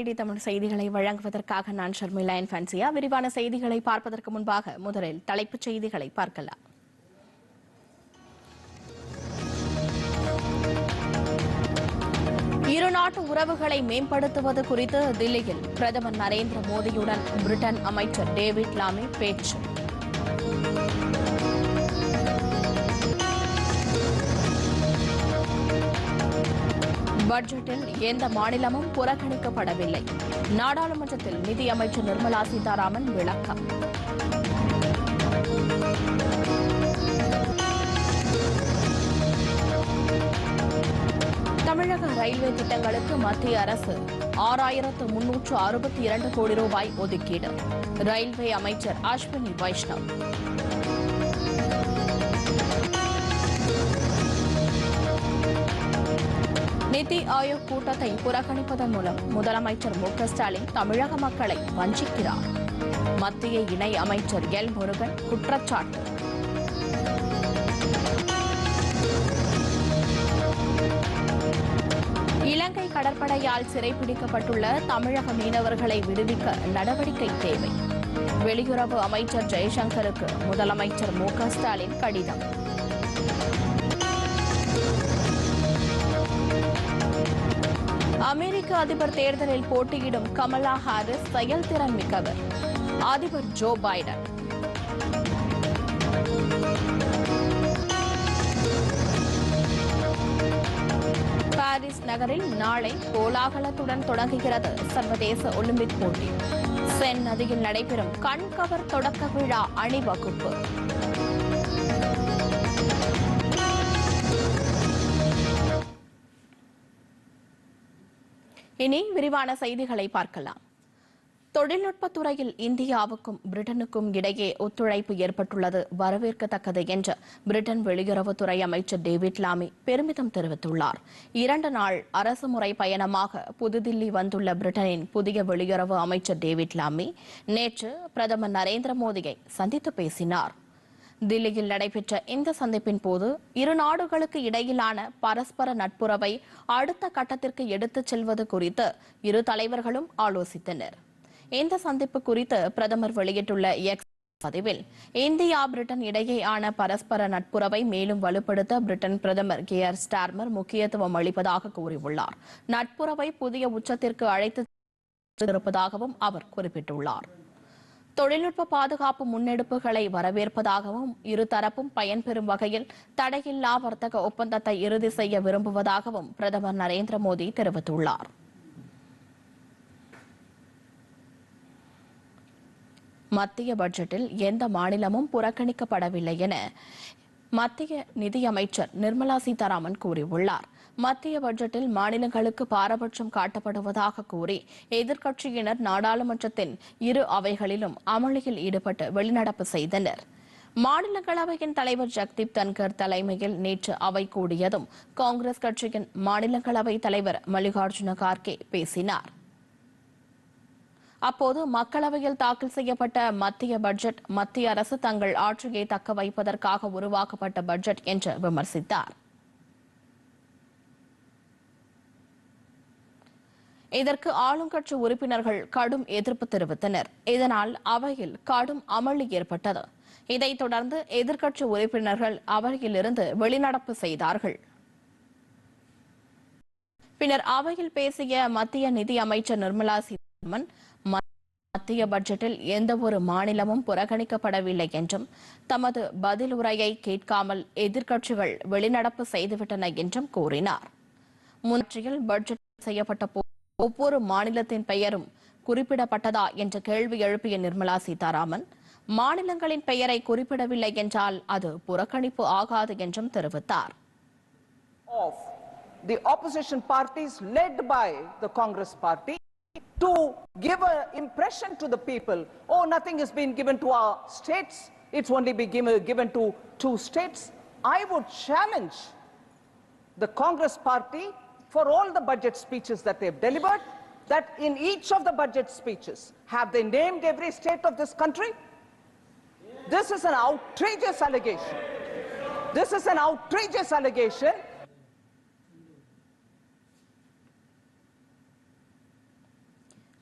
DD Tamil செய்திகளை வழங்குவதற்காக நான் ஷர்மிளா என் ஃபன்சியா? விரிவான செய்திகளை பார்ப்பதற்கு முன்பாக முதலில் தலைப்புச் செய்திகளை பார்க்கலாம். இரு நாட்டு உறவுகளை மேம்படுத்துவது குறித்து தில்லியில் பிரதமர் நரேந்திர மோடியுடன் பிரிட்டன் அமைச்சர் டேவிட் லாமே பேச்சு. பட்ஜெட்டில் எந்த மாநிலமும் புறக்கணிக்கப்படவில்லை. நாடாளுமன்றத்தில் நிதியமைச்சர் நிர்மலா சீதாராமன் விளக்கம். தமிழக ரயில்வே திட்டங்களுக்கு மத்திய அரசு ஆறாயிரத்து முன்னூற்று அறுபத்தி இரண்டு கோடி ரூபாய் ஒதுக்கீடு. ரயில்வே அமைச்சர் அஸ்வினி வைஷ்ணவ். நிதி ஆயோக் கூட்டத்தை புறக்கணிப்பதன் மூலம் முதலமைச்சர் மு ஸ்டாலின் தமிழக மக்களை வஞ்சிக்கிறார். மத்திய இணை அமைச்சர் எல் முருகன் குற்றச்சாட்டு. இலங்கை கடற்படையால் சிறைப்பிடிக்கப்பட்டுள்ள தமிழக மீனவர்களை விடுவிக்க நடவடிக்கை தேவை. வெளியுறவு அமைச்சர் ஜெய்சங்கருக்கு முதலமைச்சர் மு ஸ்டாலின் கடிதம். அமெரிக்க அதிபர் தேர்தலில் போட்டியிடும் கமலா ஹாரிஸ் செயல்திறன் மிக்கவர். அதிபர் ஜோ பைடன். பாரிஸ் நகரில் நாளை கோலாகலத்துடன் தொடங்குகிறது சர்வதேச ஒலிம்பிக் போட்டி. சென் நதியில் நடைபெறும் கண்கவர் தொடக்க விழா அணிவகுப்பு. இனி விரிவான செய்திகளை பார்க்கலாம். தொழில்நுட்பத் துறையில் இந்தியாவுக்கும் பிரிட்டனுக்கும் இடையே ஒத்துழைப்பு ஏற்பட்டுள்ளது. வரவேற்கத்தக்கது என்று பிரிட்டன் வெளியுறவுத்துறை அமைச்சர் டேவிட் லாமி பெருமிதம் தெரிவித்துள்ளார். இரண்டு நாள் அரசுமுறை பயணமாக புதுதில்லி வந்துள்ள பிரிட்டனின் புதிய வெளியுறவு அமைச்சர் டேவிட் லாமி நேற்று பிரதமர் நரேந்திர மோடியை சந்தித்து பேசினார். தில்லியில் நடைபெற்ற இந்த சந்திப்பின் போது இரு நாடுகளுக்கு இடையிலான பரஸ்பர நட்புறவை அடுத்த கட்டத்திற்கு எடுத்துச் செல்வது குறித்து இரு தலைவர்களும் ஆலோசித்தனர். இந்த சந்திப்பு குறித்து பிரதமர் வெளியிட்டுள்ள எக்ஸ் பதிவில் இந்தியா பிரிட்டன் இடையேயான பரஸ்பர நட்புறவை மேலும் வலுப்படுத்த பிரிட்டன் பிரதமர் கே ஆர் ஸ்டார்மர் முக்கியத்துவம் அளிப்பதாக கூறியுள்ளார். நட்புறவை புதிய உச்சத்திற்கு அழைத்து இருப்பதாகவும் அவர் குறிப்பிட்டுள்ளார். தொழில்நுட்ப பாதுகாப்பு முன்னெடுப்புகளை வரவேற்பதாகவும் இருதரப்பும் பயன்பெறும் வகையில் தடையில்லா வர்த்தக ஒப்பந்தத்தை இறுதி செய்ய விரும்புவதாகவும் பிரதமர் நரேந்திர மோடி தெரிவித்துள்ளார். மத்திய பட்ஜெட்டில் எந்த மாநிலமும் புறக்கணிக்கப்படவில்லை என மத்திய நிதியமைச்சர் நிர்மலா சீதாராமன் கூறியுள்ளார். மத்திய பட்ஜெட்டில் மாநிலங்களுக்கு பாரபட்சம் காட்டப்படுவதாக கூறி எதிர்க்கட்சியினர் நாடாளுமன்றத்தின் இரு அவைகளிலும் அமளியில் ஈடுபட்டு வெளிநடப்பு செய்தனர். மாநிலங்களவையின் தலைவர் ஜக்தீப் தன்கர் தலைமையில் நேற்று அவை கூடியதும் காங்கிரஸ் கட்சியின் மாநிலங்களவை தலைவர் மல்லிகார்ஜுன கார்கே பேசினார். அப்போது மக்களவையில் தாக்கல் செய்யப்பட்ட மத்திய பட்ஜெட் மத்திய அரசு தங்கள் ஆட்சியை தக்க வைப்பதற்காக உருவாக்கப்பட்ட பட்ஜெட் என்று விமர்சித்தார். இதற்கு ஆளுங்கட்சி உறுப்பினர்கள் கடும் எதிர்ப்பு தெரிவித்தனர். இதனால் அவையில் கடும் அமளி ஏற்பட்டது. இதைத் தொடர்ந்து எதிர்க்கட்சி உறுப்பினர்கள் அவையிலிருந்து வெளிநடப்பு செய்தார்கள். பின்னர் அவையில் பேசிய மத்திய நிதி அமைச்சர் நிர்மலா சீதாராமன் மத்திய பட்ஜெட்டில் எந்த ஒரு மாநிலமும் புறக்கணிக்கப்படவில்லை என்றும் தமது பதில் உரையை கேட்காமல் எதிர்க்கட்சிகள் வெளிநடப்பு செய்துவிட்டன என்றும் கூறினார். முன்னாட்சியில் பட்ஜெட் செய்யப்பட்ட போது ஒவ்வொரு மாநிலத்தின் பெயரும் குறிப்பிடப்பட்டதா என்ற கேள்வி எழுப்பிய நிர்மலா சீதாராமன் மாநிலங்களின் பெயரை குறிப்பிடவில்லை என்றால் அது புறக்கணிப்பு ஆகாது என்றும் தெரிவித்தார் the opposition parties led by the Congress party to give an impression to the people, oh, nothing has been given to our states, it's only been given, given to two states. I would challenge the Congress party for all the budget speeches that they've delivered, that in each of the budget speeches, have they named every state of this country? This is an outrageous allegation. This is an outrageous allegation.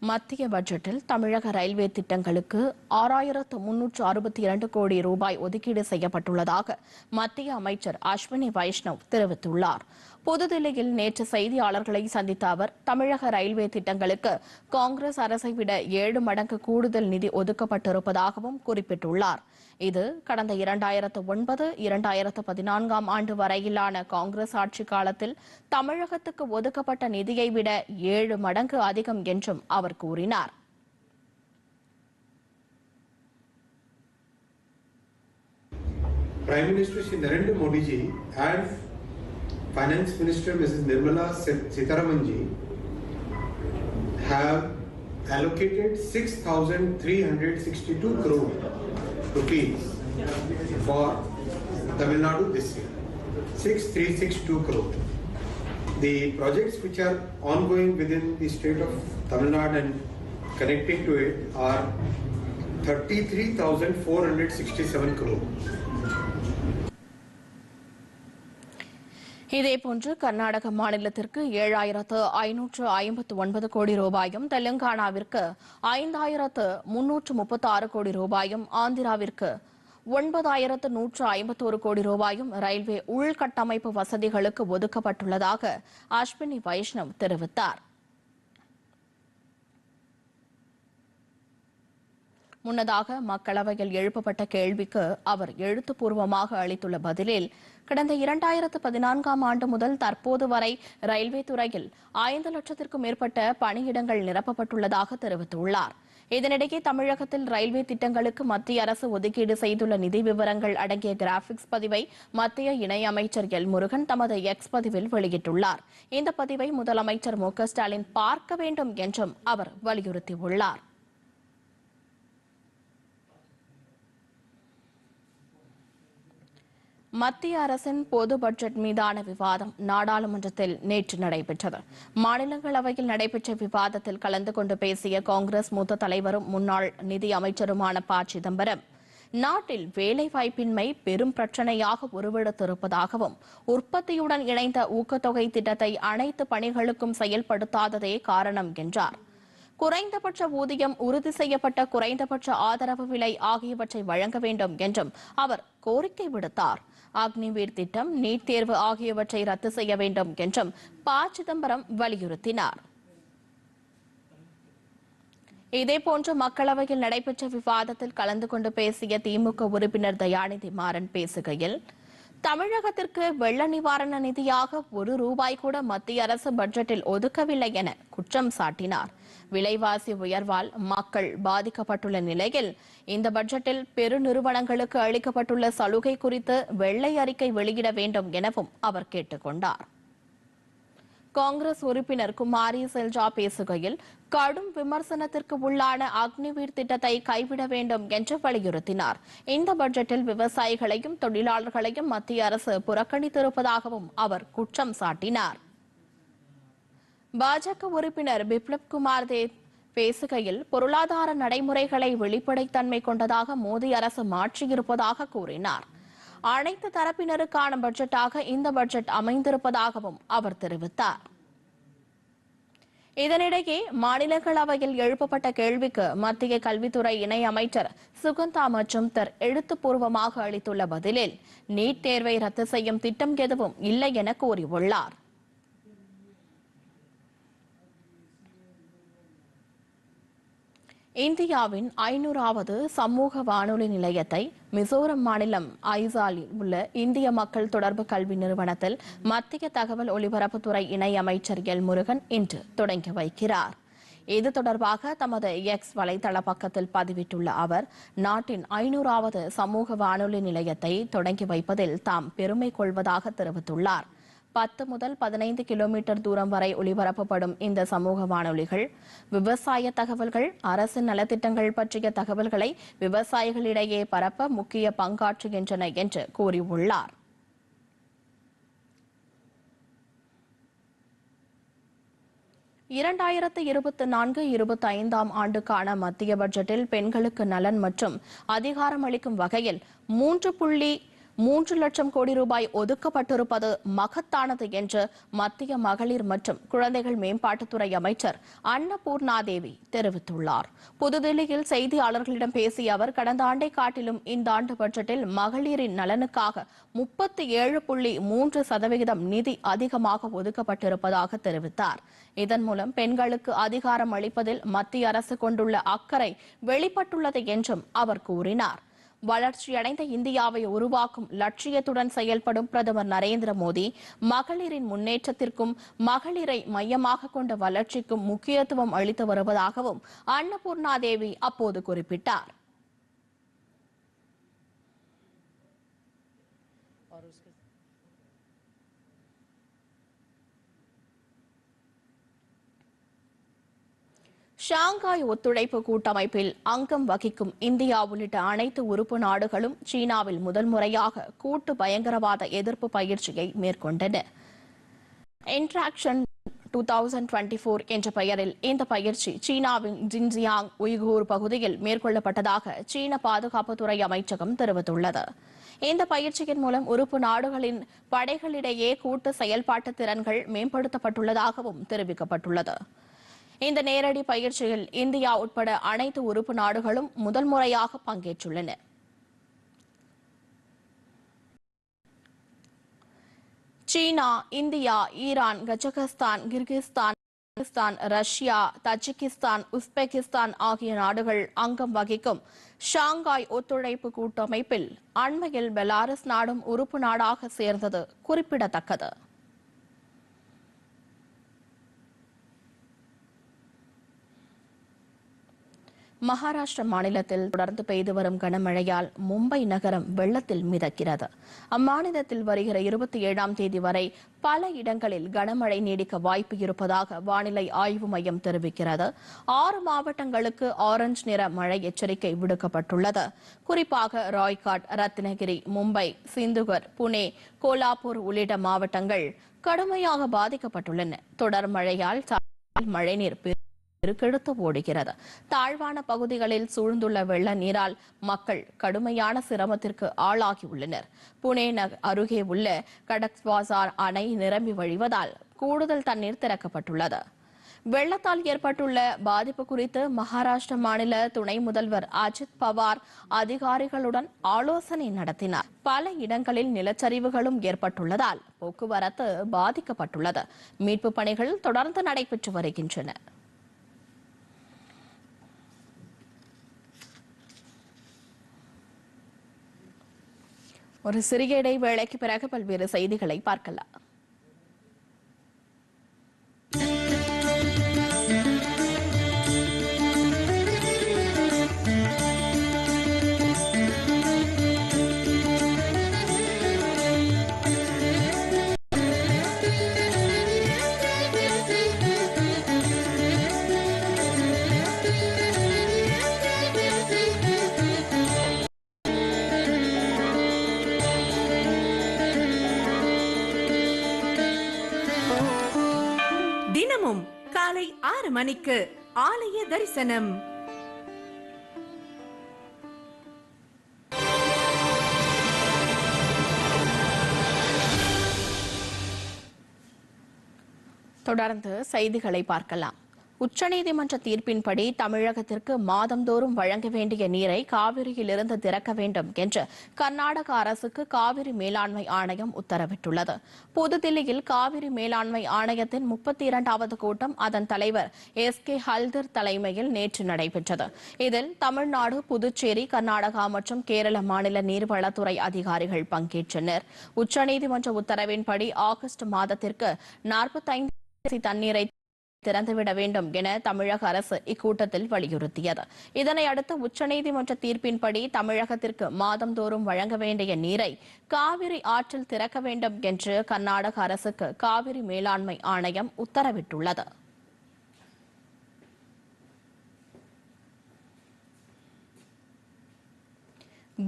மத்திய பட்ஜெட்டில் தமிழக railway திட்டங்களுக்கு ஆறாயிரத்து முன்னூற்று அறுபத்தி இரண்டு கோடி ரூபாய் ஒதுக்கீடு செய்யப்பட்டுள்ளதாக மத்திய அமைச்சர் அஸ்வினி வைஷ்ணவ் தெரிவித்துள்ளார். புதுதில்லியில் நேற்று செய்தியாளர்களை சந்தித்த அவர் தமிழக ரயில்வே திட்டங்களுக்கு காங்கிரஸ் அரசை விட ஏழு மடங்கு கூடுதல் நிதி ஒதுக்கப்பட்டிருப்பதாகவும் குறிப்பிட்டுள்ளார். இது கடந்த இரண்டாயிரத்து ஒன்பது இரண்டாயிரத்து பதினான்காம் ஆண்டு வரையிலான காங்கிரஸ் ஆட்சி காலத்தில் தமிழகத்துக்கு ஒதுக்கப்பட்ட நிதியை விட ஏழு மடங்கு அதிகம் என்றும் அவர் கூறினார் Prime Minister Shri Narendra Modi ji and Finance Minister Mrs. Nirmala Sitharaman ji have allocated 6,362 crore rupees for Tamil Nadu this year. 6362 crore. The projects which are ongoing within the state of Tamil Nadu and connecting to it are 33,467 crore. இதேபோன்று கர்நாடக மாநிலத்திற்கு ஏழாயிரத்து ஐநூற்று ஐம்பத்து ஒன்பது கோடி ரூபாயும் தெலுங்கானாவிற்கு ஐந்தாயிரத்து முன்னூற்று முப்பத்தி ஆறு கோடி ரூபாயும் ஆந்திராவிற்கு ஒன்பதாயிரத்து நூற்று ஐம்பத்தோரு கோடி ரூபாயும் ரயில்வே உள்கட்டமைப்பு வசதிகளுக்கு ஒதுக்கப்பட்டுள்ளதாக அஸ்வினி வைஷ்ணவ் தெரிவித்தார். முன்னதாக மக்களவையில் எழுப்பப்பட்ட கேள்விக்கு அவர் எழுத்துப்பூர்வமாக அளித்துள்ள பதிலில் கடந்த இரண்டாயிரத்து பதினான்காம் ஆண்டு முதல் தற்போது வரை ரயில்வே துறையில் ஐந்து லட்சத்திற்கும் மேற்பட்ட பணியிடங்கள் நிரப்பப்பட்டுள்ளதாக தெரிவித்துள்ளார். இதனிடையே தமிழகத்தில் ரயில்வே திட்டங்களுக்கு மத்திய அரசு ஒதுக்கீடு செய்துள்ள நிதி விவரங்கள் அடங்கிய கிராபிக்ஸ் பதிவை மத்திய இணையமைச்சர் எல் முருகன் தமது எக்ஸ் பதிவில் வெளியிட்டுள்ளார். இந்த பதிவை முதலமைச்சர் மு க ஸ்டாலின் பார்க்க வேண்டும் என்றும் அவர் வலியுறுத்தியுள்ளார். மத்திய அரசின் பொது பட்ஜெட் மீதான விவாதம் நாடாளுமன்றத்தில் நேற்று நடைபெற்றது. மாநிலங்களவையில் நடைபெற்ற விவாதத்தில் கலந்து கொண்டு பேசிய காங்கிரஸ் மூத்த தலைவரும் முன்னாள் நிதி அமைச்சருமான ப. சிதம்பரம் நாட்டில் வேலைவாய்ப்பின்மை பெரும் பிரச்சனையாக உருவெடுத்திருப்பதாகவும் உற்பத்தியுடன் இணைந்த ஊக்கத்தொகை திட்டத்தை அனைத்து பணிகளுக்கும் செயல்படுத்தாததே காரணம் என்றார். குறைந்தபட்ச ஊதியம் உறுதி செய்யப்பட்ட குறைந்தபட்ச ஆதரவு விலை ஆகியவற்றை வழங்க வேண்டும் என்றும் அவர் கோரிக்கை விடுத்தார். அக்னிவீர் திட்டம் நீட் தேர்வு ஆகியவற்றை ரத்து செய்ய வேண்டும் என்றும் ப. சிதம்பரம் வலியுறுத்தினார். இதேபோன்று மக்களவையில் நடைபெற்ற விவாதத்தில் கலந்து கொண்டு பேசிய திமுக உறுப்பினர் தயாநிதி மாறன் பேசுகையில் தமிழகத்திற்கு வெள்ள நிவாரண நிதியாக ஒரு ரூபாய் கூட மத்திய அரசு பட்ஜெட்டில் ஒதுக்கவில்லை என குற்றம் சாட்டினார். விலைவாசி உயர்வால் மக்கள் பாதிக்கப்பட்டுள்ள நிலையில் இந்த பட்ஜெட்டில் பெருநிறுவனங்களுக்கு அளிக்கப்பட்டுள்ள சலுகை குறித்து வெள்ளை அறிக்கை வெளியிட வேண்டும் எனவும் அவர் கேட்டுக்கொண்டார் காங்கிரஸ் உறுப்பினர் குமாரி செல்ஜா பேசுகையில் கடும் விமர்சனத்திற்கு உள்ளான அக்னிவீர் திட்டத்தை கைவிட வேண்டும் என்று வலியுறுத்தினார். இந்த பட்ஜெட்டில் விவசாயிகளையும் தொழிலாளர்களையும் மத்திய அரசு புறக்கணித்திருப்பதாகவும் அவர் குற்றம் சாட்டினார். பாஜக உறுப்பினர் பிப்ளப் குமார் தேவ் பேசுகையில் பொருளாதார நடைமுறைகளை வெளிப்படைத்தன்மை கொண்டதாக மோடி அரசு மாற்றியிருப்பதாக கூறினார். அனைத்து தரப்பினருக்கான பட்ஜெட்டாக இந்த பட்ஜெட் அமைந்திருப்பதாகவும் அவர் தெரிவித்தார். இதனிடையே மாநிலங்களவையில் எழுப்பப்பட்ட கேள்விக்கு மத்திய கல்வித்துறை இணை அமைச்சர் சுகந்தா மற்றும் தர் எழுத்துப்பூர்வமாக அளித்துள்ள பதிலில் நீட் தேர்வை ரத்து செய்யும் திட்டம் எதுவும் இல்லை என கூறியுள்ளார். இந்தியாவின் ஐநூறாவது சமூக வானொலி நிலையத்தை மிசோரம் மாநிலம் ஐசாலில் உள்ள இந்திய மக்கள் தொடர்பு கல்வி நிறுவனத்தில் மத்திய தகவல் ஒலிபரப்புத்துறை இணை அமைச்சர் எல் முருகன் இன்று தொடங்கி வைக்கிறார். இது தொடர்பாக தமது எக்ஸ் வலைதள பக்கத்தில் பதிவிட்டுள்ள அவர் நாட்டின் ஐநூறாவது சமூக வானொலி நிலையத்தை தொடங்கி வைப்பதில் தாம் பெருமை கொள்வதாக தெரிவித்துள்ளார். பத்து முதல் பதினைந்து கிலோமீட்டர் தூரம் வரை ஒளிபரப்பப்படும் இந்த சமூக வானொலிகள். விவசாய தகவல்கள் அரசின் நலத்திட்டங்கள் பற்றிய தகவல்களை விவசாயிகளிடையே பரப்ப முக்கிய பங்காற்றுகின்றன என்று கூறியுள்ளார். இரண்டாயிரத்து இருபத்தி நான்கு இருபத்தி ஐந்தாம் ஆண்டுக்கான மத்திய பட்ஜெட்டில் பெண்களுக்கு நலன் மற்றும் அதிகாரம் அளிக்கும் வகையில் மூன்று புள்ளி மூன்று லட்சம் கோடி ரூபாய் ஒதுக்கப்பட்டிருப்பது மகத்தானது என்று மத்திய மகளிர் மற்றும் குழந்தைகள் மேம்பாட்டுத்துறை அமைச்சர் அன்னபூர்ணா தேவி தெரிவித்துள்ளார். புதுதில்லியில் செய்தியாளர்களிடம் பேசிய அவர் கடந்த ஆண்டை காட்டிலும் இந்த ஆண்டு பட்ஜெட்டில் மகளிரின் நலனுக்காக முப்பத்தி ஏழு புள்ளி மூன்று சதவிகிதம் நிதி அதிகமாக ஒதுக்கப்பட்டிருப்பதாக தெரிவித்தார். இதன் மூலம் பெண்களுக்கு அதிகாரம் அளிப்பதில் மத்திய அரசு கொண்டுள்ள அக்கறை வெளிப்பட்டுள்ளது என்றும் அவர் கூறினார். வளர்ச்சியடைந்த இந்தியாவை உருவாக்கும் லட்சியத்துடன் செயல்படும் பிரதமர் நரேந்திர மோடி மகளிரின் முன்னேற்றத்திற்கும் மகளிரை மையமாக கொண்ட வளர்ச்சிக்கும் முக்கியத்துவம் அளித்து வருவதாகவும் அன்னபூர்ணா தேவி அப்போது குறிப்பிட்டார். ஷாங்காய் ஒத்துழைப்பு கூட்டமைப்பில் அங்கம் வகிக்கும் இந்தியா உள்ளிட்ட அனைத்து உறுப்பு நாடுகளும் சீனாவில் முதல் முறையாக கூட்டு பயங்கரவாத எதிர்ப்பு பயிற்சியை மேற்கொண்டன. Interaction two thousand twenty four என்ற பெயரில் இந்த பயிற்சி சீனாவின் ஜின்ஜியாங் உய்கூர் பகுதியில் மேற்கொள்ளப்பட்டதாக சீன பாதுகாப்புத்துறை அமைச்சகம் தெரிவித்துள்ளது. இந்த பயிற்சியின் மூலம் உறுப்பு நாடுகளின் படைகளிடையே கூட்டு செயல்பாட்டு திறன்கள் மேம்படுத்தப்பட்டுள்ளதாகவும் தெரிவிக்கப்பட்டுள்ளது. இந்த நேரடி பயிற்சியில் இந்தியா உட்பட அனைத்து உறுப்பு நாடுகளும் முதல் முறையாக பங்கேற்றுள்ளன. China India Iran Kazakhstan Kyrgyzstan Pakistan Russia Tajikistan Uzbekistan ஆகிய நாடுகள் அங்கம் வகிக்கும் ஷாங்காய் ஒத்துழைப்பு கூட்டமைப்பில் அண்மையில் பெலாரஸ் நாடும் உறுப்பு நாடாக சேர்ந்தது குறிப்பிடத்தக்கது. மகாராஷ்டிர மாநிலத்தில் தொடர்ந்து பெய்து வரும் கனமழையால் மும்பை நகரம் வெள்ளத்தில் மிதக்கிறது. அம்மாநிலத்தில் வருகிற இருபத்தி ஏழாம் தேதி வரை பல இடங்களில் கனமழை நீடிக்க வாய்ப்பு இருப்பதாக வானிலை ஆய்வு மையம் தெரிவிக்கிறது. ஆறு மாவட்டங்களுக்கு ஆரஞ்சு நிற மழை எச்சரிக்கை விடுக்கப்பட்டுள்ளது. குறிப்பாக ராய்காட் ரத்னகிரி மும்பை சிந்துகர் புனே கோலாப்பூர் உள்ளிட்ட மாவட்டங்கள் கடுமையாக பாதிக்கப்பட்டுள்ளன. தொடர் மழையால் மழைநீர் பெரு- பெருக்கெடுத்து ஓடுகிறது. தாழ்வான பகுதிகளில் சூழ்ந்துள்ள வெள்ள நீரால் மக்கள் கடுமையான சிரமத்திற்கு ஆளாகியுள்ளனர். புனே நக அருகே உள்ள கடக்வாசார் அணை நிரம்பி வழிவதால் கூடுதல் தண்ணீர் திறக்கப்பட்டுள்ளது. வெள்ளத்தால் ஏற்பட்டுள்ள பாதிப்பு குறித்து மகாராஷ்டிர மாநில துணை முதல்வர் அஜித் பவார் அதிகாரிகளுடன் ஆலோசனை நடத்தினார். பல இடங்களில் நிலச்சரிவுகளும் ஏற்பட்டுள்ளதால் போக்குவரத்து பாதிக்கப்பட்டுள்ளது. மீட்பு பணிகள் தொடர்ந்து நடைபெற்று வருகின்றன. ஒரு சிறிய இடைவேளைக்கு பிறகு பல்வேறு செய்திகளை பார்க்கலாம். காலை ஆறு மணிக்கு ஆலய தரிசனம். தொடர்ந்து செய்திகளை பார்க்கலாம். உச்சநீதிமன்ற தீர்ப்பின்படி தமிழகத்திற்கு மாதந்தோறும் வழங்க வேண்டிய நீரை காவிரியிலிருந்து திறக்க வேண்டும் என்று கர்நாடக அரசுக்கு காவிரி மேலாண்மை ஆணையம் உத்தரவிட்டுள்ளது. புதுதில்லியில் காவிரி மேலாண்மை ஆணையத்தின் முப்பத்தி இரண்டாவது கூட்டம் அதன் தலைவர் எஸ் கே ஹல்தர் தலைமையில் நேற்று நடைபெற்றது. இதில் தமிழ்நாடு புதுச்சேரி கர்நாடகா மற்றும் கேரள மாநில நீர்வளத்துறை அதிகாரிகள் பங்கேற்றனர். உச்சநீதிமன்ற உத்தரவின்படி ஆகஸ்ட் மாதத்திற்கு நாற்பத்தைந்து தண்ணீரை திறந்துவிட வேண்டும் என தமிழக அரசு இக்கூட்டத்தில் வலியுறுத்தியது. இதனை அடுத்து உச்சநீதிமன்ற தீர்ப்பின்படி தமிழகத்திற்கு மாதந்தோறும் வழங்க வேண்டிய நீரை காவிரி ஆற்றில் திறக்க வேண்டும் என்று கர்நாடக அரசுக்கு காவிரி மேலாண்மை ஆணையம் உத்தரவிட்டுள்ளது.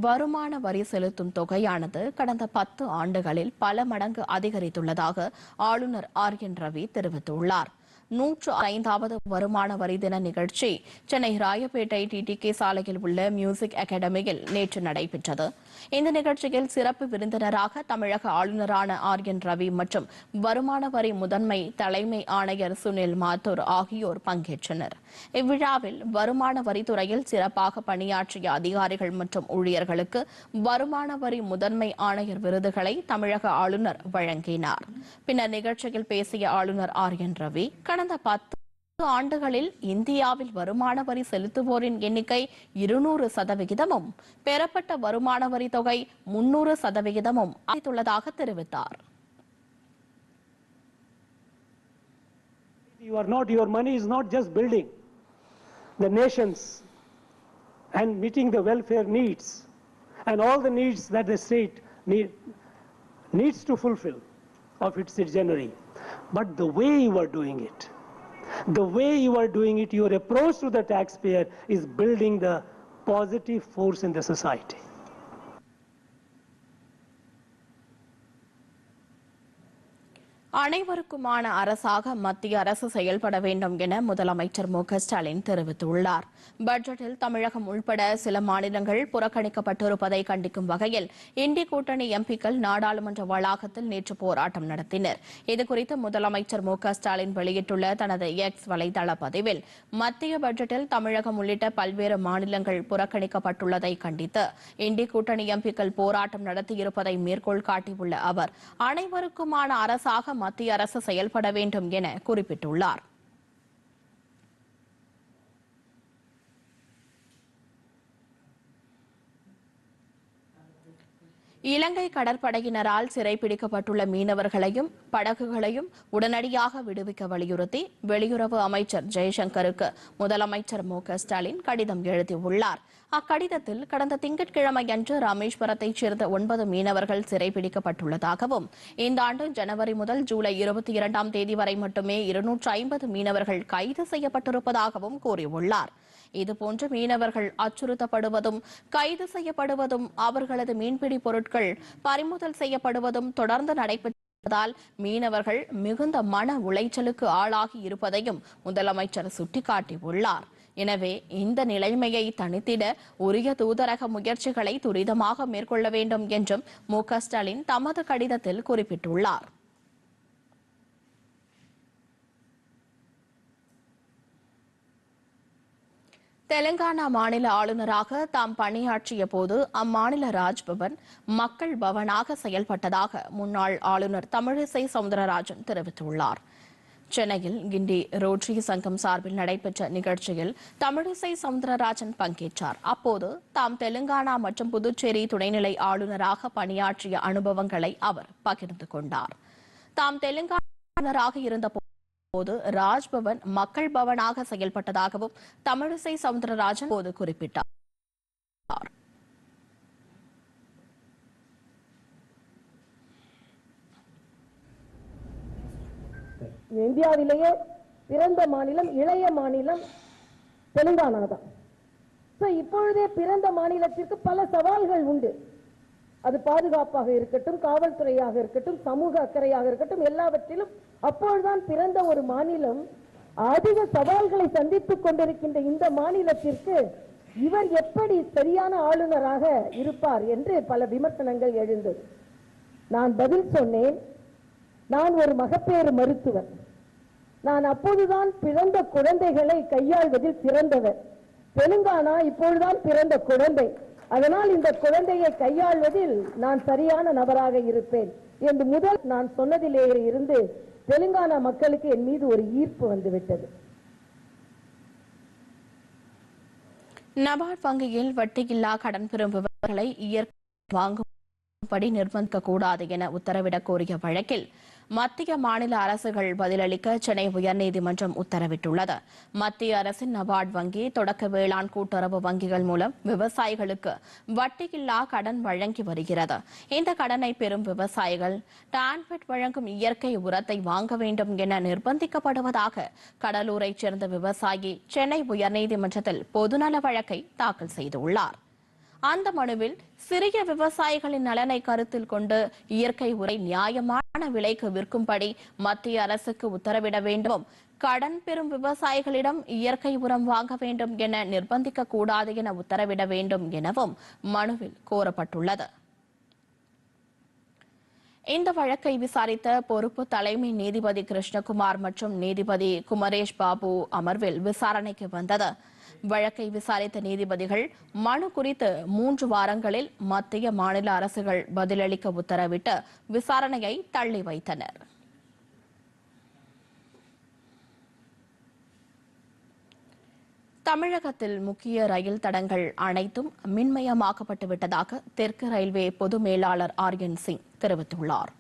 வருமான வரி செலுத்தும் தொகையானது கடந்த பத்து ஆண்டுகளில் பல மடங்கு அதிகரித்துள்ளதாக ஆளுநர் ஆர் என் ரவி தெரிவித்துள்ளார். நூற்று ஐந்தாவது வருமான வரி தின நிகழ்ச்சி சென்னை ராயப்பேட்டை டிடிகே சாலையில் உள்ள மியூசிக் அகாடமியில் நேற்று நடைபெற்றது. இந்த நிகழ்ச்சியில் சிறப்பு விருந்தினராக தமிழக ஆளுநரான ஆர் என் ரவி மற்றும் வருமான வரி முதன்மை தலைமை ஆணையர் சுனில் மாத்தூர் ஆகியோர் பங்கேற்றனர். இவ்விழாவில் வருமான வரித்துறையில் சிறப்பாக பணியாற்றிய அதிகாரிகள் மற்றும் ஊழியர்களுக்கு வருமான வரி முதன்மை ஆணையர் விருதுகளை தமிழக ஆளுநர் வழங்கினார். பின்னர் நிகழ்ச்சியில் பேசிய ஆளுநர் ஆர் என் ரவி கடந்த கடந்த பத்து ஆண்டுகளில் இந்தியாவில் வருமான வரி செலுத்துவோரின் எண்ணிக்கை இருநூறு சதவிகிதமும் பெறப்பட்ட வருமான வரி தொகை முன்னூறு சதவிகிதமும் அதிகரித்துள்ளதாக தெரிவித்தார் You are not, your money is not just building the nations and meeting the welfare needs and all the needs that the state need, needs to fulfill of its citizenry, but the way you are doing it. The way you are doing it, your approach to the taxpayer is building the positive force in the society. அனைவருக்குமான அரசாக மத்திய அரசு செயல்பட வேண்டும் என முதலமைச்சர் மு க ஸ்டாலின் தெரிவித்துள்ளார். பட்ஜெட்டில் தமிழகம் உள்பட சில மாநிலங்கள் புறக்கணிக்கப்பட்டிருப்பதை கண்டிக்கும் வகையில் இந்தி கூட்டணி எம்பிக்கள் நாடாளுமன்ற வளாகத்தில் நேற்று போராட்டம் நடத்தினர். இதுகுறித்து முதலமைச்சர் மு க ஸ்டாலின் வெளியிட்டுள்ள தனது எக்ஸ் வலைதள பதிவில் மத்திய பட்ஜெட்டில் தமிழகம் உள்ளிட்ட பல்வேறு மாநிலங்கள் புறக்கணிக்கப்பட்டுள்ளதை கண்டித்து இந்தி கூட்டணி எம்பிக்கள் போராட்டம் நடத்தியிருப்பதை மேற்கோள் காட்டியுள்ள அவர் அனைவருக்குமான அரசாக மத்திய அரசு செயல்பட வேண்டும் என குறிப்பிட்டுள்ளார். இலங்கை கடற்படையினரால் சிறைப்பிடிக்கப்பட்டுள்ள மீனவர்களையும் படகுகளையும் உடனடியாக விடுவிக்க வலியுறுத்தி வெளியுறவு அமைச்சர் ஜெய்சங்கருக்கு முதலமைச்சர் மு ஸ்டாலின் கடிதம் எழுதியுள்ளார். அக்கடிதத்தில் கடந்த திங்கட்கிழமையன்று ராமேஸ்வரத்தைச் சேர்ந்த ஒன்பது மீனவர்கள் சிறைப்பிடிக்கப்பட்டுள்ளதாகவும் இந்த ஆண்டு ஜனவரி முதல் ஜூலை இருபத்தி இரண்டாம் தேதி வரை மட்டுமே இருநூற்று ஐம்பது மீனவர்கள் கைது செய்யப்பட்டிருப்பதாகவும் கூறியுள்ளார். இதுபோன்று மீனவர்கள் அச்சுறுத்தப்படுவதும் கைது செய்யப்படுவதும் அவர்களது மீன்பிடி பொருட்கள் பறிமுதல் செய்யப்படுவதும் தொடர்ந்து நடைபெற்றதால் மீனவர்கள் மிகுந்த மன உளைச்சலுக்கு ஆளாகி இருப்பதையும் முதலமைச்சர் சுட்டிக்காட்டியுள்ளார். எனவே இந்த நிலைமையை தணித்திட உரிய தூதரக முயற்சிகளை துரிதமாக மேற்கொள்ள வேண்டும் என்றும் மு ஸ்டாலின் தமது கடிதத்தில் குறிப்பிட்டுள்ளார். தெலங்கானா மாநில ஆளுநராக தாம் பணியாற்றிய போது அம்மாநில ராஜ்பவன் மக்கள் பவனாக செயல்பட்டதாக முன்னாள் ஆளுநர் தமிழிசை சவுந்தரராஜன் தெரிவித்துள்ளார். சென்னையில் கிண்டி ரோட்டரி சங்கம் சார்பில் நடைபெற்ற நிகழ்ச்சியில் தமிழிசை சவுந்தரராஜன் பங்கேற்றார். அப்போது தாம் தெலுங்கானா மற்றும் புதுச்சேரி துணைநிலை ஆளுநராக பணியாற்றிய அனுபவங்களை அவர் பகிர்ந்து கொண்டார். தாம் தெலுங்கானாராக இருந்த போது ராஜ்பவன் மக்கள் பவனாக செயல்பட்டதாகவும் தமிழிசை சவுந்தரராஜன் போது குறிப்பிட்டார். இந்தியாவிலேயே பிறந்த மாநிலம் இளைய மாநிலம் தெலுங்கானா தான் இப்பொழுதே பிறந்த மாநிலத்திற்கு பல சவால்கள் உண்டு. அது பாதுகாப்பாக இருக்கட்டும் காவல்துறையாக இருக்கட்டும் சமூக அக்கறையாக இருக்கட்டும் எல்லாவற்றிலும் அப்போதுதான் பிறந்த ஒரு மாநிலம் அதிக சவால்களை சந்தித்துக் கொண்டிருக்கின்ற இந்த மாநிலத்திற்கு இவர் எப்படி சரியான ஆளுநராக இருப்பார் என்று பல விமர்சனங்கள் எழுந்தது. நான் பதில் சொன்னேன். நான் ஒரு மகப்பேறு மருத்துவர். நான் அப்போதுதான் பிறந்த குழந்தைகளை கையாள்வதில் சிறந்தவர். தெலுங்கானா இப்பொழுதுதான் பிறந்த குழந்தை. அதனால் இந்த குழந்தையை கையாள்வதில் நான் சரியான நபராக இருப்பேன் என்று முதல் நான் சொன்னதிலேயே இருந்து தெலுங்கானா மக்களுக்கு என் மீது ஒரு ஈர்ப்பு வந்துவிட்டது. நபார்ட் வங்கியில் வட்டியில்லா கடன் பெறும் இயற்கை வாங்கும்படி நிர்பந்திக்க கூடாது என உத்தரவிடக் கோரிய வழக்கில் மத்திய மாநில அரசுகள் பதிலளிக்க சென்னை உயர்நீதிமன்றம் உத்தரவிட்டுள்ளது. மத்திய அரசின் நபார்டு வங்கி தொடக்க வேளாண் கூட்டுறவு வங்கிகள் மூலம் விவசாயிகளுக்கு வட்டியில்லா கடன் வழங்கி வருகிறது. இந்த கடனை பெறும் விவசாயிகள் டான்பெட் வழங்கும் இயற்கை உரத்தை வாங்க வேண்டும் என நிர்பந்திக்கப்படுவதாக கடலூரைச் சேர்ந்த விவசாயி சென்னை உயர்நீதிமன்றத்தில் பொதுநல வழக்கை தாக்கல் செய்துள்ளார். அந்த மனுவில் சிறிய விவசாயிகளின் நலனை கருத்தில் கொண்டு இயற்கை உரை நியாயமான விலைக்கு விற்கும்படி மத்திய அரசுக்கு உத்தரவிட வேண்டும் கடன் பெறும் விவசாயிகளிடம் இயற்கை உரம் வாங்க வேண்டும் என நிர்பந்திக்க கூடாது என உத்தரவிட வேண்டும் எனவும் மனுவில் கோரப்பட்டுள்ளது. இந்த வழக்கை விசாரித்த பொறுப்பு தலைமை நீதிபதி கிருஷ்ணகுமார் மற்றும் நீதிபதி குமரேஷ் பாபு அமர்வில் விசாரணைக்கு வந்தது. வழக்கை விசாரித்த நீதிபதிகள் மனு குறித்து மூன்று வாரங்களில் மத்திய மாநில அரசுகள் பதிலளிக்க உத்தரவிட்டு விசாரணையை தள்ளி வைத்தனர். தமிழகத்தில் முக்கிய ரயில் தடங்கள் அனைத்தும் மின்மயமாக்கப்பட்டு விட்டதாக தெற்கு ரயில்வே பொது மேலாளர் ஆர்யன் சிங் தெரிவித்துள்ளார்.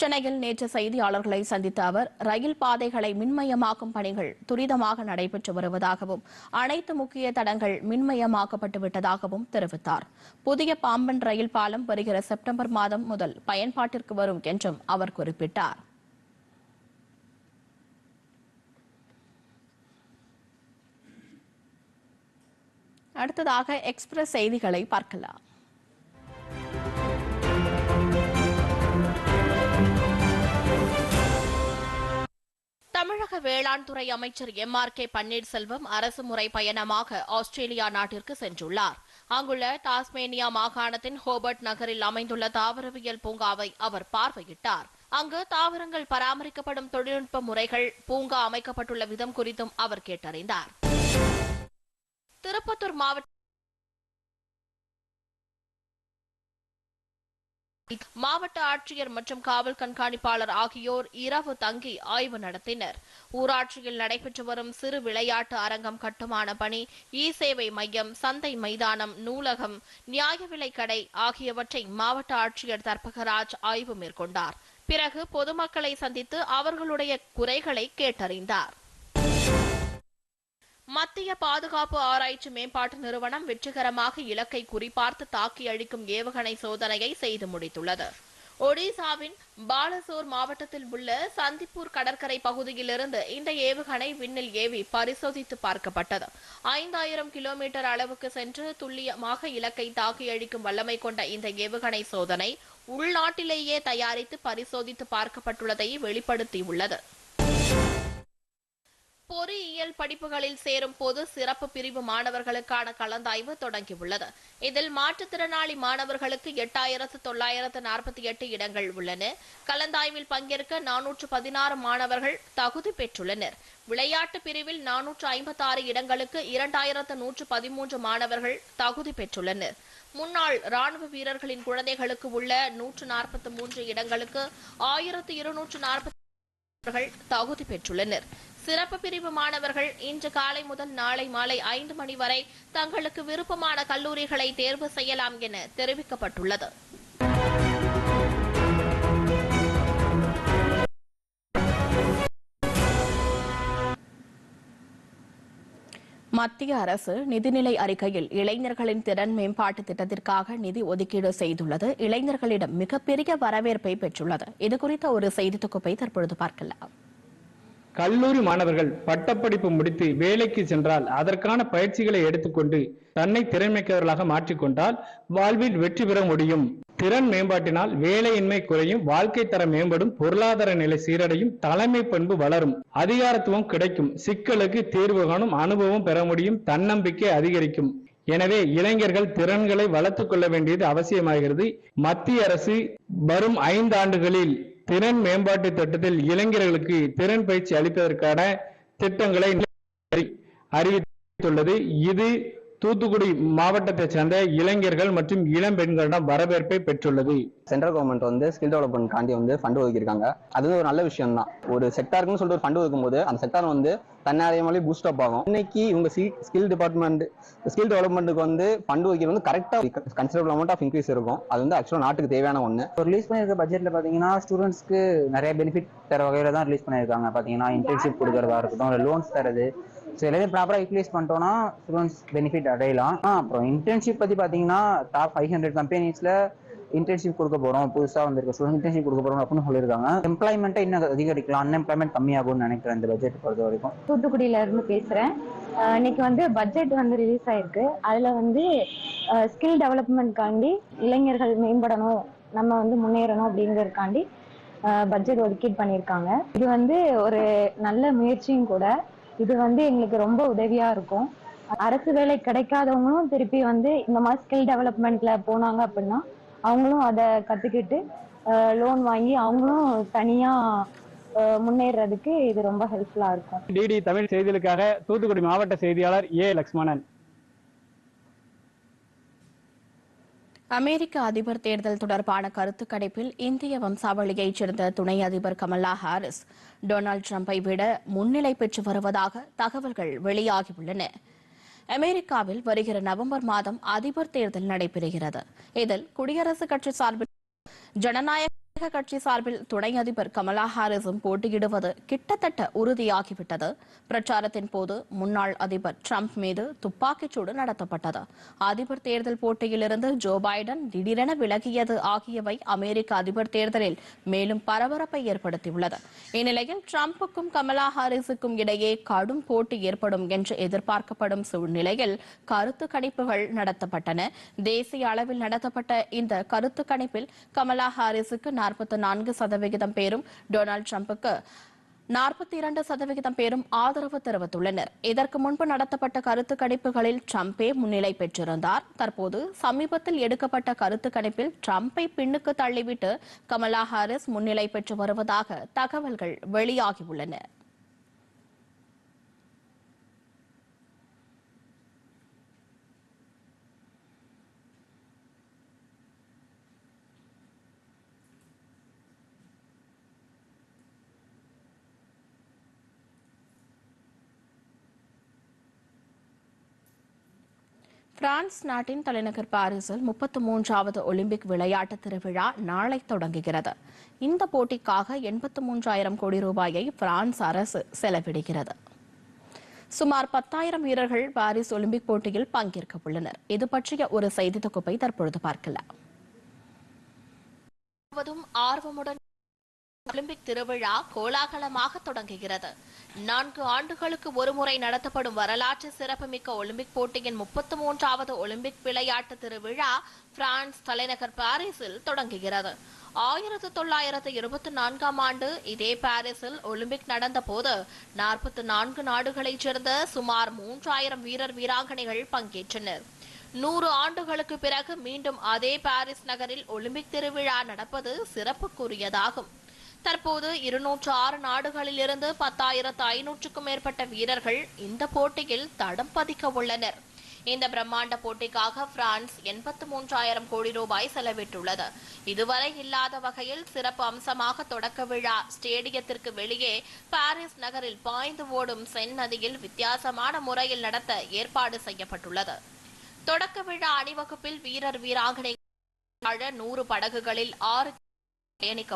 சென்னையில் நேற்று செய்தியாளர்களை சந்தித்த அவர் ரயில் பாதைகளை மின்மயமாக்கும் பணிகள் துரிதமாக நடைபெற்று வருவதாகவும் அனைத்து முக்கிய தடங்கள் மின்மயமாக்கப்பட்டு விட்டதாகவும் தெரிவித்தார். புதிய பாம்பன் ரயில் பாலம் வருகிற செப்டம்பர் மாதம் முதல் பயன்பாட்டிற்கு வரும் என்றும் அவர் குறிப்பிட்டார். அடுத்ததாக எக்ஸ்பிரஸ் செய்திகளை பார்க்கலாம். வேளாண் துறை அமைச்சர் எம் ஆர் கே பன்னீர்செல்வம் அரசு முறை பயணமாக ஆஸ்திரேலியா நாட்டிற்கு சென்றுள்ளார். அங்குள்ள டாஸ்மேனியா மாகாணத்தின் ஹோபர்ட் நகரில் அமைந்துள்ள தாவரவியல் பூங்காவை அவர் பார்வையிட்டார். அங்கு தாவரங்கள் பராமரிக்கப்படும் தொழில்நுட்ப முறைகள் பூங்கா அமைக்கப்பட்டுள்ள விதம் குறித்தும் அவர் கேட்டறிந்தார். திருப்பத்தூர் மாவட்ட மாவட்ட ஆட்சியர் மற்றும் காவல் கண்காணிப்பாளர் ஆகியோர் இரவு தங்கி ஆய்வு நடத்தினர். ஊராட்சியில் நடைபெற்று வரும் சிறு விளையாட்டு அரங்கம் கட்டுமான பணி இ சேவை மையம் சந்தை மைதானம் நூலகம் நியாய விலை கடை ஆகியவற்றை மாவட்ட ஆட்சியர் தர்பகராஜ் ஆய்வு மேற்கொண்டார். பிறகு பொதுமக்களை சந்தித்து அவர்களுடைய குறைகளை கேட்டறிந்தார். மத்திய பாதுகாப்பு ஆராய்ச்சி மேம்பாட்டு நிறுவனம் வெற்றிகரமாக இலக்கை குறிபார்த்து தாக்கி அழிக்கும் ஏவுகணை சோதனையை செய்து முடித்துள்ளது. ஒடிசாவின் பாலசோர் மாவட்டத்தில் உள்ள சந்திப்பூர் கடற்கரை பகுதியிலிருந்து இந்த ஏவுகணை விண்ணில் ஏவி பரிசோதித்து பார்க்கப்பட்டது. ஐந்தாயிரம் கிலோமீட்டர் அளவுக்கு சென்று துல்லியமாக இலக்கை தாக்கி அழிக்கும் வல்லமை கொண்ட இந்த ஏவுகணை சோதனை உள்நாட்டிலேயே தயாரித்து பரிசோதித்து பார்க்கப்பட்டுள்ளதை வெளிப்படுத்தியுள்ளது. பொறியியல் படிப்புகளில் சேரும் பொது சிறப்பு பிரிவு மாணவர்களுக்கான கலந்தாய்வு தொடங்கியுள்ளது. இதில் மாற்றுத்திறனாளி மாணவர்களுக்கு எட்டாயிரத்து தொள்ளாயிரத்து நாற்பத்தி எட்டு இடங்கள் உள்ளன. கலந்தாய்வில் பங்கேற்க நானூற்று பதினாறு மாணவர்கள் தகுதி பெற்றுள்ளனர். விளையாட்டு பிரிவில் நானூற்று ஐம்பத்தாறு இடங்களுக்கு இரண்டாயிரத்து நூற்று பதிமூன்று மாணவர்கள் தகுதி பெற்றுள்ளனர். முன்னாள் ராணுவ வீரர்களின் குழந்தைகளுக்கு உள்ள நூற்று நாற்பத்தி மூன்று இடங்களுக்கு ஆயிரத்து இருநூற்று நாற்பத்தி மாணவர்கள் தகுதி பெற்றுள்ளனர். சிறப்பு பிரிவு மாணவர்கள் இன்று காலை முதல் நாளை மாலை ஐந்து மணி வரை தங்களுக்கு விருப்பமான கல்லூரிகளை தேர்வு செய்யலாம் என தெரிவிக்கப்பட்டுள்ளது. மத்திய அரசு நிதிநிலை அறிக்கையில் இளைஞர்களின் திறன் மேம்பாட்டு திட்டத்திற்காக நிதி ஒதுக்கீடு செய்துள்ளது. இளைஞர்களிடம் மிகப்பெரிய வரவேற்பை பெற்றுள்ளது. இது குறித்த ஒரு செய்தி தொகுப்பை தற்பொழுது பார்க்கலாம். கல்லூரி மாணவர்கள் பட்டப்படிப்பு முடித்து வேலைக்கு சென்றால் அதற்கான பயிற்சிகளை எடுத்துக்கொண்டு தன்னை திறன்மிக்கவர்களாக மாற்றிக்கொண்டால் வாழ்வில் வெற்றி பெற முடியும். திறன் மேம்பாட்டினால் வேலையின்மை குறையும் வாழ்க்கை தரம் மேம்படும் பொருளாதார நிலை சீரடையும் தலைமை பண்பு வளரும் அதிகாரத்துவம் கிடைக்கும் சிக்கலுக்கு தீர்வு காணும் அனுபவம் பெற முடியும் தன்னம்பிக்கை அதிகரிக்கும். எனவே இளைஞர்கள் திறன்களை வளர்த்துக் கொள்ள வேண்டியது அவசியமாகிறது. மத்திய அரசு வரும் ஐந்து ஆண்டுகளில் திறன் மேம்பாட்டு திட்டத்தில் இளைஞர்களுக்கு திறன் பயிற்சி அளிப்பதற்கான திட்டங்களை அறிவித்துள்ளது. இது தூத்துக்குடி மாவட்டத்தைச் சேர்ந்த இளைஞர்கள் மற்றும் இளம் பெண்களிடம் வரவேற்பை பெற்றுள்ளது. சென்ட்ரல் கவர்மெண்ட் வந்து ஸ்கில் டெவலப்மெண்ட்காண்டி வந்து ஃபண்ட் ஒதுக்கியிருக்காங்க. அது வந்து ஒரு நல்ல விஷயம் தான் ஒரு செக்டாருக்குன்னு சொல்லிட்டு ஒரு ஃபண்ட் ஒதுக்கும்போது அந்த செக்டார் வந்து தன்னாரியமாலே பூஸ்ட் அப் ஆகும். இன்னைக்கு இவங்க ஸ்கில் டிபார்ட்மெண்ட் ஸ்கில் டெவலப்மெண்ட்டுக்கு வந்து ஃபண்ட் ஒதுக்கிறது வந்து கரெக்டாக கன்சிடபிள் அமௌண்ட் ஆஃப் இன்க்ரீஸ் இருக்கும். அது வந்து ஆக்சுவலாக நாட்டுக்கு தேவையான ஒன்று ரிலீஸ் பண்ணியிருக்க பட்ஜெட்ல பாத்தீங்கன்னா ஸ்டூடெண்ட்ஸ்க்கு நிறைய பெனிஃபிட் தர வகையில தான் ரிலீஸ் பண்ணியிருக்காங்க. பாத்தீங்கன்னா இன்டர்ன்ஷிப் கொடுக்கறதா இருக்கட்டும் லோன்ஸ் தரது ஸோ எல்லாத்தையும் ப்ராப்பராக யூட்டிலைஸ் பண்ணிட்டோம்னா ஸ்டூடெண்ட்ஸ் பெனிஃபிட் அடையலாம். அப்புறம் இன்டர்ன்ஷிப் பற்றி பார்த்தீங்கன்னா டாப் ஃபைவ் ஹண்ட்ரட் கம்பெனிஸில் இன்டர்ன்ஷிப் கொடுக்க போகிறோம் புதுசாக வந்திருக்க ஸ்டூடெண்ட் இன்டர்ன்ஷிப் கொடுக்க போகிறோம் அப்படின்னு சொல்லியிருக்காங்க. எம்ப்ளாய்மெண்ட்டை இன்னும் அதிகரிக்கலாம். அன்எம்ப்ளாய்மெண்ட் கம்மியாகும்னு நினைக்கிறேன் இந்த பட்ஜெட் பொறுத்த வரைக்கும். தூத்துக்குடியில இருந்து இன்னைக்கு வந்து பட்ஜெட் வந்து ரிலீஸ் ஆயிருக்கு. அதில் வந்து ஸ்கில் டெவலப்மெண்ட்காண்டி இளைஞர்கள் மேம்படணும் நம்ம வந்து முன்னேறணும் அப்படிங்கிறதுக்காண்டி பட்ஜெட் ஒதுக்கீடு பண்ணியிருக்காங்க. இது வந்து ஒரு நல்ல முயற்சியும் கூட. இது வந்து எங்களுக்கு ரொம்ப உதவியா இருக்கும். அரசு வேலை கிடைக்காதவங்களும் திருப்பி வந்து இந்த மாதிரி ஸ்கில் டெவலப்மெண்ட்ல போனாங்க அப்படின்னா அவங்களும் அதை கத்துக்கிட்டு லோன் வாங்கி அவங்களும் தனியா முன்னேறதுக்கு இது ரொம்ப ஹெல்ப்ஃபுல்லா இருக்கும். டிடி தமிழ் செய்திகளுக்காக தூத்துக்குடி மாவட்ட செய்தியாளர் ஏ லக்ஷ்மணன். அமெரிக்க அதிபர் தேர்தல் தொடர்பான கருத்து கணிப்பில் இந்திய வம்சாவளியைச் சேர்ந்த துணை அதிபர் கமலா ஹாரிஸ் டொனால்டு டிரம்பை விட முன்னிலை பெற்று வருவதாக தகவல்கள் வெளியாகியுள்ளன. அமெரிக்காவில் வருகிற நவம்பர் மாதம் அதிபர் தேர்தல் நடைபெறுகிறது. இதில் குடியரசுக் கட்சி சார்பில் ஜனநாயக கட்சி சார்பில் துணை அதிபர் கமலா ஹாரிஸும் போட்டியிடுவது கிட்டத்தட்ட உறுதியாகிவிட்டது. பிரச்சாரத்தின் போது முன்னாள் அதிபர் டிரம்ப் மீது துப்பாக்கிச்சூடு நடத்தப்பட்டது. அதிபர் தேர்தல் போட்டியிலிருந்து ஜோ பைடன் திடீரென விலகியது ஆகியவை அமெரிக்க அதிபர் தேர்தலில் மேலும் பரபரப்பை ஏற்படுத்தியுள்ளது. இந்நிலையில் டிரம்புக்கும் கமலா ஹாரிஸுக்கும் இடையே கடும் போட்டி ஏற்படும் என்று எதிர்பார்க்கப்படும் சூழ்நிலையில் கருத்து கணிப்புகள் நடத்தப்பட்டன. தேசிய அளவில் நடத்தப்பட்ட இந்த கருத்து கணிப்பில் கமலா ஹாரிஸுக்கு நாற்பத்தி நான்கு சதவிகிதம் பேரும் டொனால்டு ட்ரம்புக்கு நாற்பத்தி இரண்டு சதவிகிதம் பேரும் ஆதரவு தெரிவித்துள்ளனர். இதற்கு முன்பு நடத்தப்பட்ட கருத்து கணிப்புகளில் ட்ரம்பே முன்னிலை பெற்றிருந்தார். தற்போது சமீபத்தில் எடுக்கப்பட்ட கருத்து கணிப்பில் ட்ரம்பை பின்னுக்கு தள்ளிவிட்டு கமலா ஹாரிஸ் முன்னிலை பெற்று வருவதாக தகவல்கள் வெளியாகியுள்ளன. பிரான்ஸ் நாட்டின் தலைநகர் பாரிஸில் முப்பத்து மூன்றாவது ஒலிம்பிக் விளையாட்டு திருவிழா நாளை தொடங்குகிறது. இந்த போட்டிக்காக எண்பத்து மூன்றாயிரம் கோடி ரூபாயை பிரான்ஸ் அரசு செலவிடுகிறது. சுமார் பத்தாயிரம் வீரர்கள் பாரிஸ் ஒலிம்பிக் போட்டியில் பங்கேற்க உள்ளனர் இது பற்றிய ஒரு செய்தி தொகுப்பை தற்பொழுது பார்க்கலாம். ஆர்வமுடன் ஒலிம்பிக் திருவிழா கோலாகலமாக தொடங்குகிறது. நான்கு ஆண்டுகளுக்கு ஒருமுறை நடத்தப்படும் வரலாற்று சிறப்புமிக்க ஒலிம்பிக் போட்டியின் முப்பத்தி மூன்றாவது ஒலிம்பிக் விளையாட்டு திருவிழா பிரான்ஸ் தலைநகர் பாரிஸில் தொடங்குகிறது. ஆயிரத்தி தொள்ளாயிரத்தி இருபத்தி நான்காம் ஆண்டு இதே பாரிஸில் ஒலிம்பிக் நடந்த போது நாற்பத்தி நான்கு நாடுகளைச் சேர்ந்த சுமார் மூன்றாயிரம் வீரர் வீராங்கனைகள் பங்கேற்றனர். நூறு ஆண்டுகளுக்கு பிறகு மீண்டும் அதே பாரிஸ் நகரில் ஒலிம்பிக் திருவிழா நடப்பது சிறப்புக்குரியதாகும். தற்போது இருநூற்று ஆறு நாடுகளில் இருந்து பத்தாயிரத்து ஐநூற்றுக்கும் மேற்பட்ட வீரர்கள் இந்த போட்டியில் தடம் பதிக்க உள்ளனர். இந்த பிரம்மாண்ட போட்டிக்காக பிரான்ஸ் எண்பத்து மூன்றாயிரம் கோடி ரூபாய் செலவிட்டுள்ளது. இதுவரை இல்லாத வகையில் சிறப்பு அம்சமாக தொடக்க விழா ஸ்டேடியத்திற்கு வெளியே பாரிஸ் நகரில் பாய்ந்து ஓடும் சென் நதியில் வித்தியாசமான முறையில் நடத்த ஏற்பாடு செய்யப்பட்டுள்ளது. தொடக்க விழா அணிவகுப்பில் வீரர் வீராங்கனை நூறு படகுகளில் ஆறு பயணிக்க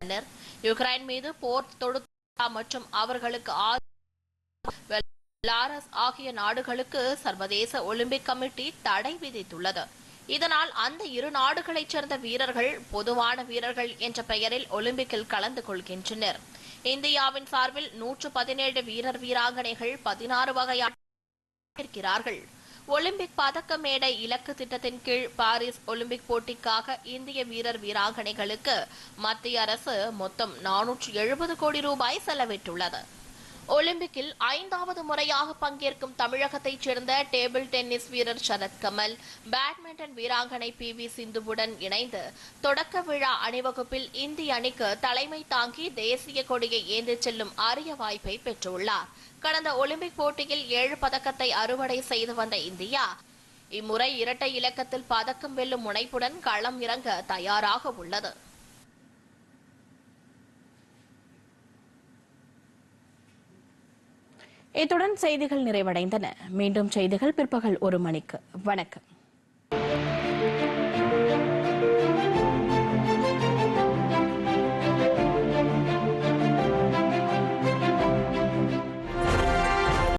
பின்னர் யுக்ரைன் மீது போர் தொடுத்தா மற்றும் அவர்களுக்கு பெலாரஸ் ஆகிய நாடுகளுக்கு சர்வதேச ஒலிம்பிக் கமிட்டி தடை விதித்துள்ளது. இதனால் அந்த இரு நாடுகளைச் சேர்ந்த வீரர்கள் பொதுவான வீரர்கள் என்ற பெயரில் ஒலிம்பிக்கில் கலந்து கொள்கின்றனர். இந்தியாவின் சார்பில் நூற்று பதினேழு வீரர் வீராங்கனைகள் பதினாறு வகையான இருக்கிறார்கள் ஒலிம்பிக் பதக்க மேடை இலக்கு திட்டத்தின் கீழ் பாரிஸ் ஒலிம்பிக் போட்டிக்காக இந்திய வீரர் வீராங்கனைகளுக்கு மத்திய அரசு மொத்தம் நானூற்று எழுபது கோடி ரூபாய் செலவிட்டுள்ளது. ஒலிம்பிக்கில் ஐந்தாவது முறையாக பங்கேற்கும் தமிழகத்தைச் சேர்ந்த டேபிள் டென்னிஸ் வீரர் சரத் கமல் பேட்மிண்டன் வீராங்கனை பி. வி. சிந்துவுடன் இணைந்து தொடக்க விழா அணிவகுப்பில் இந்திய அணிக்கு தலைமை தாங்கி தேசிய கொடியை ஏந்திச் செல்லும் அரிய வாய்ப்பை பெற்றுள்ளார். கடந்த ஒலிம்பிக் போட்டியில் ஏழு பதக்கத்தை அறுவடை செய்து வந்த இந்தியா இம்முறை இரட்டை இலக்கத்தில் பதக்கம் வெல்லும் முனைப்புடன் களம் இறங்க தயாராக உள்ளது. இத்துடன் செய்திகள் நிறைவடைந்தன. மீண்டும் செய்திகள் பிற்பகல் ஒரு மணிக்கு. வணக்கம்.